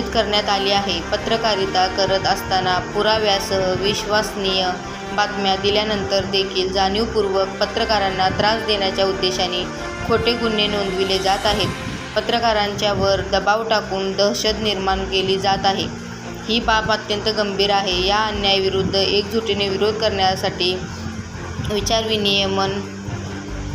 करण्यात आली आहे. पत्रकारिता करत असताना पुराव्यासह विश्वसनीय बातम्या दिल्यानंतर देखील जाणीवपूर्वक पत्रकारांना त्रास देण्याच्या उद्देशाने खोटे गुन्हे नोंदविले जात आहेत. पत्रकारांच्या वर दबाव टाकून दहशत निर्माण केली जात आहे. ही बाब अत्यंत गंभीर आहे. या अन्यायाविरुद्ध एकजुटीने विरोध करण्यासाठी विचारविनियमन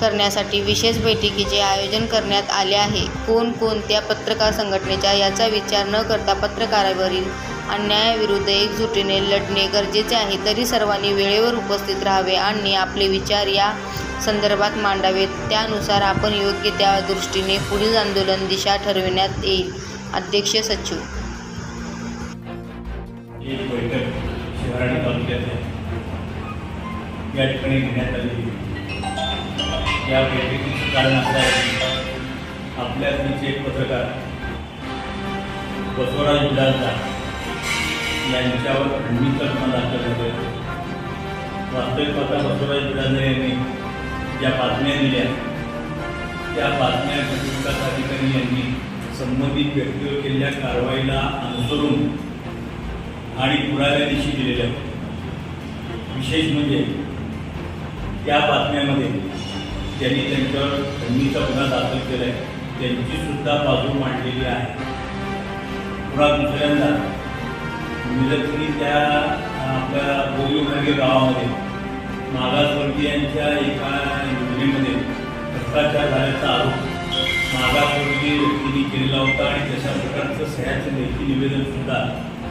करण्यासाठी विशेष बैठकीचे आयोजन करण्यात आले आहे. कोण कोणत्या पत्रकार संघटनेच्या याचा विचार न करता पत्रकारावरील अन्यायाविरुद्ध एकजुटीने लढणे गरजेचे आहे तरी सर्वांनी वेळेवर उपस्थित राहावे आणि आपले विचार या संदर्भात मांडावेत. त्यानुसार आपण योग्य त्या दृष्टीने पुढील आंदोलन दिशा ठरविण्यात येईल. अध्यक्ष सचिव. या ठिकाणी घेण्यात आली या बैठकीचं कारण असं आहे आपल्या एक पत्रकार बसवराज बिलासदार यांच्यावर खंडणीचा गुन्हा दाखल होते वास्तविक पत्र बसवराज बिलासदार यांनी ज्या बातम्या दिल्या त्या बातम्या विकास अधिकारी यांनी संबंधित व्यक्तीवर केलेल्या कारवाईला अनुसरून आणि पुराव्या दिवशी दिलेल्या विशेष म्हणजे त्या बातम्यामध्ये त्यांनी त्यांच्यावर खंडणीचा गुन्हा दाखल केला आहे त्यांची सुद्धा बाजू मांडलेली आहे. पुन्हा दुसऱ्यांदा मिरजनी त्या आपल्या बोरी गावामध्ये मागासवर्गीयांच्या एका योजनेमध्ये भ्रष्टाचार झाल्याचा आरोप मागासवर्गीय व्यक्तींनी केलेला होता आणि तशा प्रकारचं सह्याचं लेखी निवेदन सुद्धा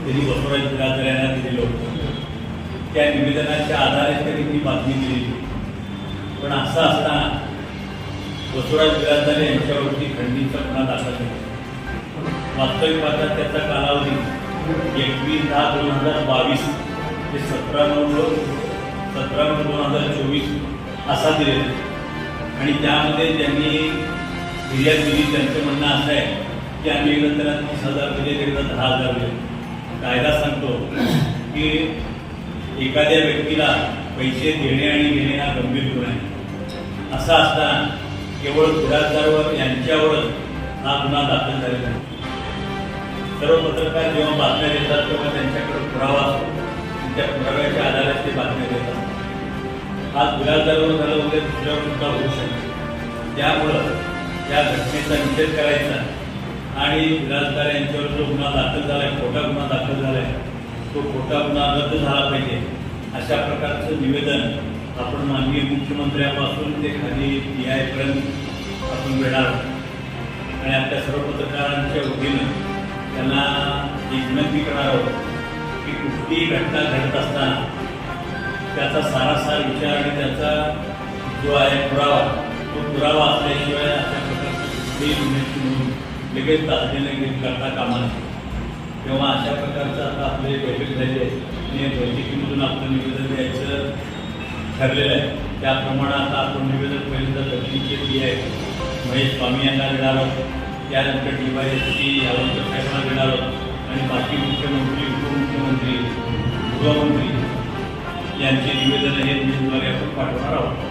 त्यांनी बसवराज बिराजदार दिलेलं होतं. त्या निवेदनाच्या आधारे त्यांनी ती बातमी दिलेली पण असं असताना वसुराज बिराजदार यांच्यावरती खंडीचा गुन्हा दाखल झाला वास्तविक पाहता त्याचा कालावधी एकवीस दहा दोन हजार बावीस ते सतरा नऊ सतरा नऊ दोन हजार चोवीस असा दिलेला आणि त्यामध्ये त्यांनी फिर्याद दिली त्यांचं म्हणणं असं आहे की आम्ही एकदा त्याला तीस हजार दिले एकदा दहा हजार दिले. कायदा सांगतो की एखाद्या व्यक्तीला पैसे देणे आणि घेणे हा गंभीर गुन्हा आहे. असा असताना केवळ बिराजदारवर यांच्यावरच हा गुन्हा दाखल झालेला आहे. सर्व पत्रकार जेव्हा बातम्या देतात तेव्हा त्यांच्याकडे पुरावा असतो. त्या पुराव्याच्या आधारे ते बातम्या देतात. आज बिराजदारवर झालं उद्या दुसऱ्यावर सुद्धा होऊ शकते त्यामुळं या घटनेचा निषेध करायचा आणि बिराजदार यांच्यावर जो गुन्हा दाखल झाला आहे खोटा गुन्हा दाखल झाला आहे तो खोटा गुन्हा रद्द झाला पाहिजे. अशा प्रकारचं निवेदन आपण माननीय मुख्यमंत्र्यापासून ते खाली पी आयपर्यंत आपण मिळणार. आणि आपल्या सर्व पत्रकारांच्या वतीनं त्यांना एक विनंती करणार आहोत की कुठलीही घटना घडत असताना त्याचा सारासार विचार आणि त्याचा जो आहे पुरावा तो पुरावा असल्याशिवाय अशा प्रकारची कुठलीही गुन्ह्याची नोंद लगेच तातडीने घेत करता कामा नये. तेव्हा अशा प्रकारचं आता आपली बैठक झाली आहे आणि बैठकीमधून आपलं निवेदन द्यायचं ठरलेलं आहे. त्याप्रमाणे आता आपण निवेदन पहिल्यांदा दक्षिणचे पी आहे महेश स्वामी यांना देणार आहोत. त्यानंतर डी वाय एस टी यावंत साहेबांना देणार आहोत. आणि बाकी मुख्यमंत्री उपमुख्यमंत्री गृहमंत्री यांचे निवेदन हे न्यूजद्वारे आपण पाठवणार आहोत.